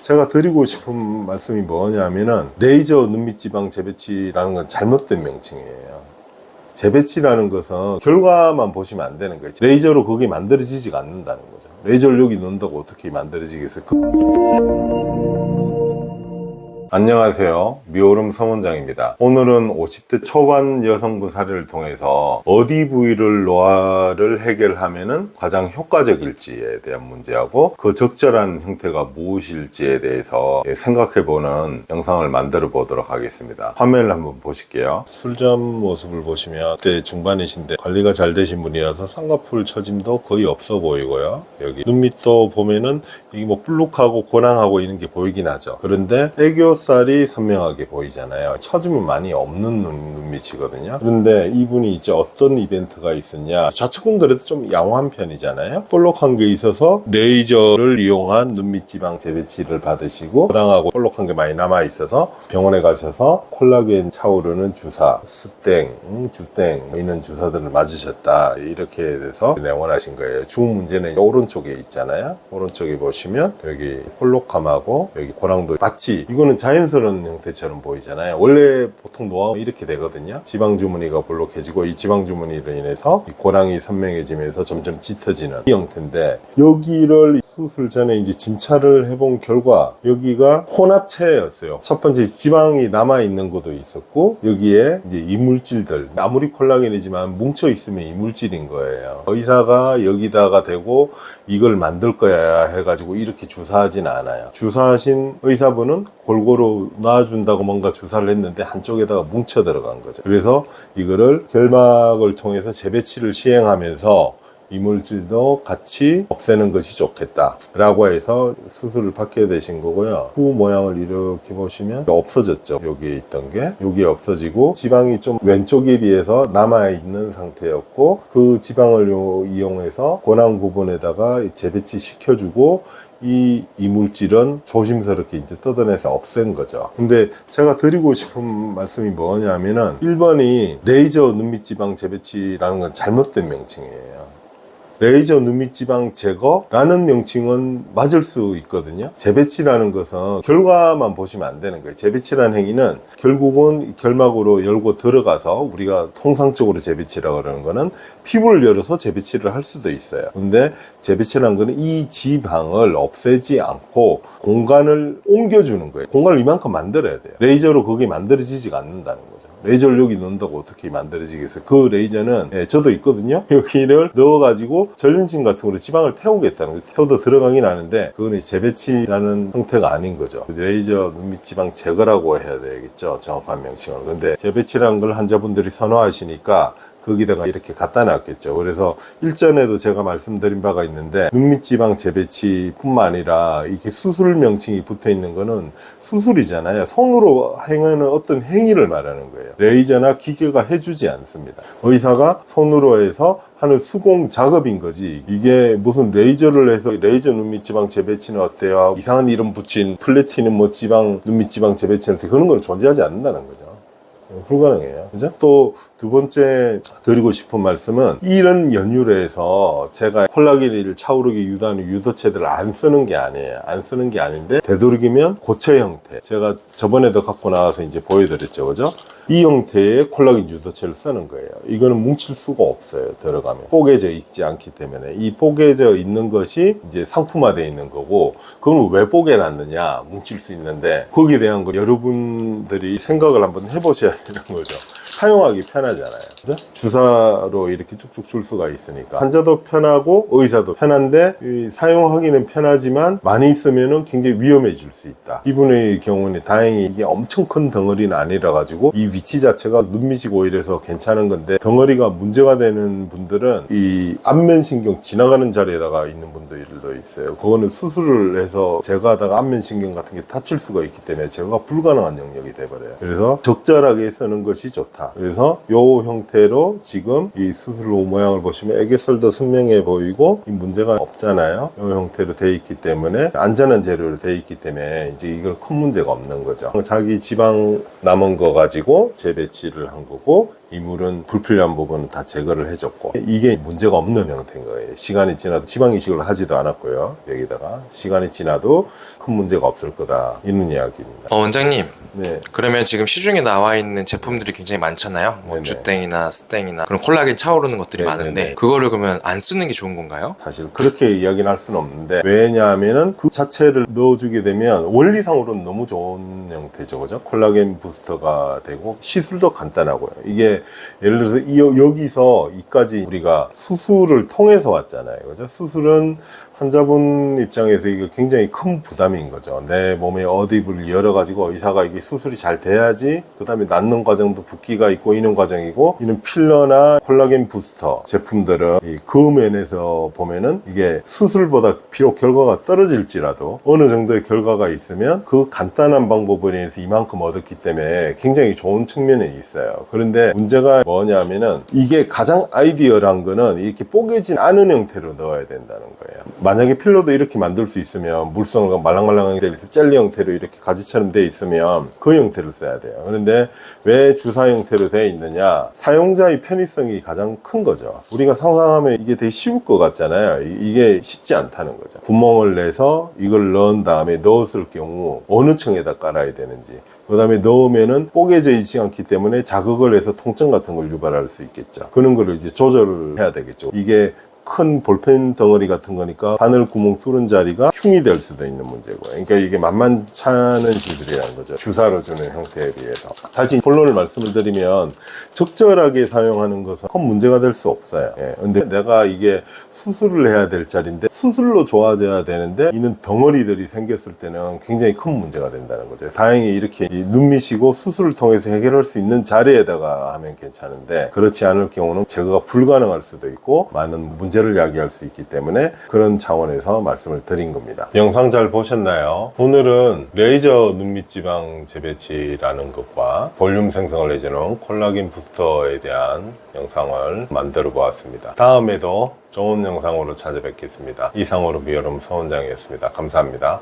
제가 드리고 싶은 말씀이 뭐냐면은 레이저 눈밑지방 재배치라는 건 잘못된 명칭이에요. 재배치라는 것은 결과만 보시면 안 되는 거예요. 레이저로 그게 만들어지지가 않는다는 거죠. 레이저를 여기 넣는다고 어떻게 만들어지겠어요? 그- 안녕하세요. 미오름 서원장입니다. 오늘은 50대 초반 여성분 사례를 통해서 어디 부위를 노화를 해결하면은 가장 효과적일지에 대한 문제하고 그 적절한 형태가 무엇일지에 대해서 생각해보는 영상을 만들어 보도록 하겠습니다. 화면을 한번 보실게요. 술점 모습을 보시면 그때 중반이신데 관리가 잘 되신 분이라서 쌍꺼풀 처짐도 거의 없어 보이고요. 여기 눈 밑도 보면은 이게 뭐 볼록하고 고랑하고 있는 게 보이긴 하죠. 그런데 애교 살이 선명하게 보이잖아요. 처짐은 많이 없는 눈, 눈밑이거든요. 그런데 이분이 이제 어떤 이벤트가 있었냐. 좌측은 그래도 좀 양호한 편이잖아요. 볼록한 게 있어서 레이저를 이용한 눈밑 지방 재배치를 받으시고 고랑하고 볼록한 게 많이 남아 있어서 병원에 가셔서 콜라겐 차오르는 주사, 스땡, 음, 주땡 뭐 이런 주사들을 맞으셨다. 이렇게 돼서 내원하신 거예요. 주 문제는 오른쪽에 있잖아요. 오른쪽에 보시면 여기 볼록함하고 여기 고랑도 마치 이거는 자 연스러운 형태처럼 보이잖아요. 원래 보통 노화 이렇게 되거든요. 지방 주머니가 볼록해지고 이 지방 주머니로 인해서 이 고랑이 선명해지면서 점점 짙어지는 이 형태인데 여기를 수술 전에 이제 진찰을 해본 결과 여기가 혼합체였어요. 첫 번째 지방이 남아 있는 것도 있었고 여기에 이제 이물질들 아무리 콜라겐이지만 뭉쳐 있으면 이물질인 거예요. 의사가 여기다가 대고 이걸 만들 거야 해가지고 이렇게 주사하진 않아요. 주사하신 의사분은 골고루 놔준다고 뭔가 주사를 했는데 한쪽에다가 뭉쳐 들어간 거죠. 그래서 이거를 결막을 통해서 재배치를 시행하면서 이물질도 같이 없애는 것이 좋겠다 라고 해서 수술을 받게 되신 거고요 후 모양을 이렇게 보시면 없어졌죠 여기에 있던 게 여기에 없어지고 지방이 좀 왼쪽에 비해서 남아있는 상태였고 그 지방을 요- 이용해서 고낭 부분에다가 재배치 시켜주고 이 이물질은 조심스럽게 이제 뜯어내서 없앤 거죠. 근데 제가 드리고 싶은 말씀이 뭐냐면은 1번이 레이저 눈밑 지방 재배치라는 건 잘못된 명칭이에요. 레이저 눈밑 지방 제거라는 명칭은 맞을 수 있거든요. 재배치라는 것은 결과만 보시면 안 되는 거예요. 재배치라는 행위는 결국은 결막으로 열고 들어가서 우리가 통상적으로 재배치라고 그러는 거는 피부를 열어서 재배치를 할 수도 있어요. 근데 재배치라는 거는 이 지방을 없애지 않고 공간을 옮겨주는 거예요. 공간을 이만큼 만들어야 돼요. 레이저로 그게 만들어지지가 않는다는 거죠. 레이저를 여기 넣는다고 어떻게 만들어지겠어요? 그 레이저는 예, 저도 있거든요. 여기를 넣어가지고 전륜신 같은 거로 지방을 태우겠다는 거예요. 태워도 들어가긴 하는데 이제 재배치라는 형태가 아닌 거죠. 레이저 눈밑 지방 제거라고 해야 되겠죠. 정확한 명칭을. 근데 재배치라는 걸 환자분들이 선호하시니까 거기다가 이렇게 갖다 놨겠죠. 그래서 일전에도 제가 말씀드린 바가 있는데 눈밑지방 재배치뿐만 아니라 이게 수술 명칭이 붙어 있는 거는 수술이잖아요. 손으로 행하는 어떤 행위를 말하는 거예요. 레이저나 기계가 해주지 않습니다. 의사가 손으로 해서 하는 수공 작업인 거지. 이게 무슨 레이저를 해서 레이저 눈밑지방 재배치는 어때요? 이상한 이름 붙인 플래티는 뭐 지방 눈밑지방 어때요? 그런 건 존재하지 않는다는 거죠. 불가능해요. 그죠? 또 두 번째 드리고 싶은 말씀은 이런 해서 제가 콜라겐을 차오르게 유도하는 유도체들을 안 쓰는 게 아니에요. 안 쓰는 게 아닌데 되도록이면 고체 형태. 제가 저번에도 갖고 나와서 이제 보여드렸죠. 그죠? 이 형태의 콜라겐 유도체를 쓰는 거예요. 이거는 뭉칠 수가 없어요. 들어가면. 뽀개져 있지 않기 때문에. 이 뽀개져 있는 것이 이제 상품화되어 있는 거고, 그건 왜 뽀개놨느냐? 뭉칠 수 있는데, 거기에 대한 거 여러분들이 생각을 한번 해보셔야 되는 거죠. 사용하기 편하잖아요. 주사로 이렇게 쭉쭉 줄 수가 있으니까. 환자도 편하고 의사도 편한데 이 사용하기는 편하지만 많이 쓰면은 굉장히 위험해질 수 있다. 이분의 경우는 다행히 이게 엄청 큰 덩어리는 아니라 가지고 이 위치 자체가 눈밑이고 이래서 괜찮은 건데 덩어리가 문제가 되는 분들은 이 안면신경 지나가는 자리에다가 있는 분들도 있어요. 그거는 수술을 해서 제거하다가 안면신경 같은 게 다칠 수가 있기 때문에 제거가 불가능한 영역이 돼버려요. 그래서 적절하게 쓰는 것이 좋다. 그래서 요 형태 로 지금 이 수술 후 모양을 보시면 애교살도 선명해 보이고 이 문제가 없잖아요. 요 형태로 돼 있기 때문에 안전한 재료로 돼 있기 때문에 이제 이건 큰 문제가 없는 거죠. 자기 지방 남은 거 가지고 재배치를 한 거고 이물은 불필요한 부분은 다 제거를 해줬고 이게 문제가 없는 형태인 거예요. 시간이 지나도 지방 이식을 하지도 않았고요. 여기다가 시간이 지나도 큰 문제가 없을 거다 이런 이야기입니다. 어, 원장님. 네. 그러면 지금 시중에 나와 있는 제품들이 굉장히 많잖아요. 뭐 네네. 주땡이나 스땡이나 그런 콜라겐 차오르는 것들이 네네네. 많은데 그거를 그러면 안 쓰는 게 좋은 건가요? 사실 그렇게 이야기는 할 수는 없는데 왜냐하면은 그 자체를 넣어주게 되면 원리상으로는 너무 좋은 형태죠 그죠 콜라겐 부스터가 되고 시술도 간단하고요 이게 예를 들어서 이, 여기서 이까지 우리가 수술을 통해서 왔잖아요. 그죠? 수술은 환자분 입장에서 이게 굉장히 큰 부담인 거죠. 내 몸에 어디를 열어가지고 의사가 이게 수술이 잘 돼야지 그 다음에 낫는 과정도 붓기가 있고 이는 과정이고 이는 필러나 콜라겐 부스터 제품들은 이 그면에서 보면은 이게 수술보다 비록 결과가 떨어질지라도 어느 정도의 결과가 있으면 그 간단한 방법으로 인해서 이만큼 얻었기 때문에 굉장히 좋은 측면이 있어요. 그런데 문제 가 뭐냐면은 이게 가장 아이디어란 거는 이렇게 뽀개진 않은 형태로 넣어야 된다는 거예요. 만약에 필러도 이렇게 만들 수 있으면 물성을 말랑말랑하게 돼 있으면 젤리 형태로 이렇게 가지처럼 돼 있으면 그 형태를 써야 돼요. 그런데 왜 주사 형태로 돼 있느냐? 사용자의 편의성이 가장 큰 거죠. 우리가 상상하면 이게 되게 쉬울 것 같잖아요. 이- 이게 쉽지 않다는 거죠. 구멍을 내서 이걸 넣은 다음에 넣었을 경우 어느 층에다 깔아야 되는지, 그 다음에 넣으면은 뽀개져 있지 않기 때문에 자극을 해서 통증 같은 걸 유발할 수 있겠죠. 그런 거를 이제 조절을 해야 되겠죠. 이게 큰 볼펜 덩어리 같은 거니까 바늘 구멍 뚫은 자리가 흉이 될 수도 있는 문제고요. 그러니까 이게 만만찮은 실들이라는 거죠. 주사로 주는 형태에 비해서. 다시 본론을 말씀을 드리면 적절하게 사용하는 것은 큰 문제가 될 수 없어요. 예. 근데 내가 이게 수술을 해야 될 자리인데 수술로 좋아져야 되는데 이는 덩어리들이 생겼을 때는 굉장히 큰 문제가 된다는 거죠. 다행히 이렇게 이 눈미시고 수술을 통해서 해결할 수 있는 자리에다가 하면 괜찮은데 그렇지 않을 경우는 제거가 불가능할 수도 있고 많은 문제를 야기할 수 있기 때문에 그런 차원에서 말씀을 드린 겁니다. 영상 잘 보셨나요? 오늘은 레이저 눈밑 지방 재배치라는 것과 볼륨 생성을 해주는 콜라겐 부스터에 대한 영상을 만들어 보았습니다. 다음에도 좋은 영상으로 찾아뵙겠습니다. 이상으로 미여름 서원장이었습니다. 감사합니다.